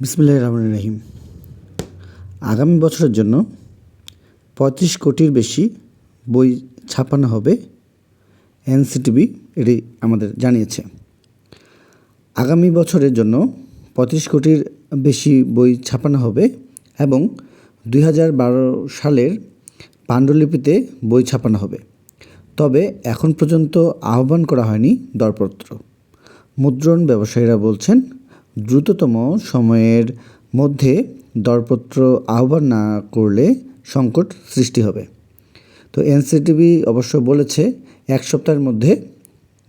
বিসমুল্লাহ রহমান রহিম। আগামী বছরের জন্য পঁয়ত্রিশ কোটির বেশি বই ছাপানো হবে এনসিটিভি, এটি আমাদের জানিয়েছে। আগামী বছরের জন্য পঁয়ত্রিশ কোটির বেশি বই ছাপানো হবে এবং দুই হাজার বারো সালের পাণ্ডুলিপিতে বই ছাপানো হবে। তবে এখন পর্যন্ত আহ্বান করা হয়নি দরপত্র। মুদ্রণ ব্যবসায়ীরা বলছেন দ্রুততম সময়ের মধ্যে দরপত্র আহ্বান না করলে সংকট সৃষ্টি হবে। তো এনসিটিভি অবশ্য বলেছে, এক সপ্তাহের মধ্যে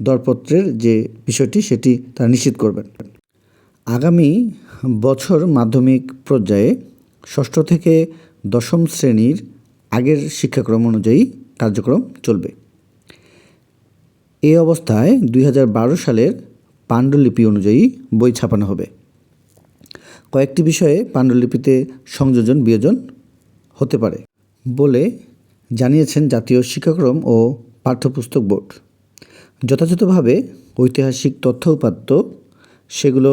দরপত্রের যে বিষয়টি, সেটি তারা নিশ্চিত করবেন। আগামী বছর মাধ্যমিক পর্যায়ে ষষ্ঠ থেকে দশম শ্রেণির আগের শিক্ষাক্রম অনুযায়ী কার্যক্রম চলবে। এই অবস্থায় দুই হাজার বারো সালের পাণ্ডুলিপি অনুযায়ী বই ছাপানো হবে। কয়েকটি বিষয়ে পাণ্ডুলিপিতে সংযোজন, বিয়োজন হতে পারে বলে জানিয়েছেন জাতীয় শিক্ষাক্রম ও পাঠ্যপুস্তক বোর্ড। যথাযথভাবে ঐতিহাসিক তথ্য উপাত্ত সেগুলো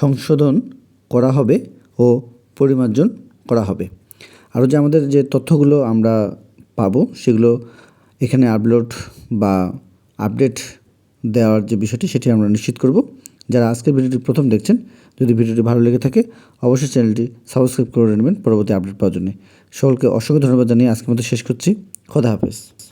সংশোধন করা হবে ও পরিমার্জন করা হবে। আরও যে আমাদের যে তথ্যগুলো আমরা পাবো সেগুলো এখানে আপলোড বা আপডেট দেওয়ার যে বিষয়টি সেটি আমরা নিশ্চিত করব। যারা আজকের ভিডিওটি প্রথম দেখছেন, যদি ভিডিওটি ভালো লেগে থাকে, অবশ্যই চ্যানেলটি সাবস্ক্রাইব করে নেবেন। পরবর্তী আপডেট পাওয়ার জন্য সকলকে অসংখ্য ধন্যবাদ জানিয়ে আজকের মতো শেষ করছি। খোদা হাফেজ।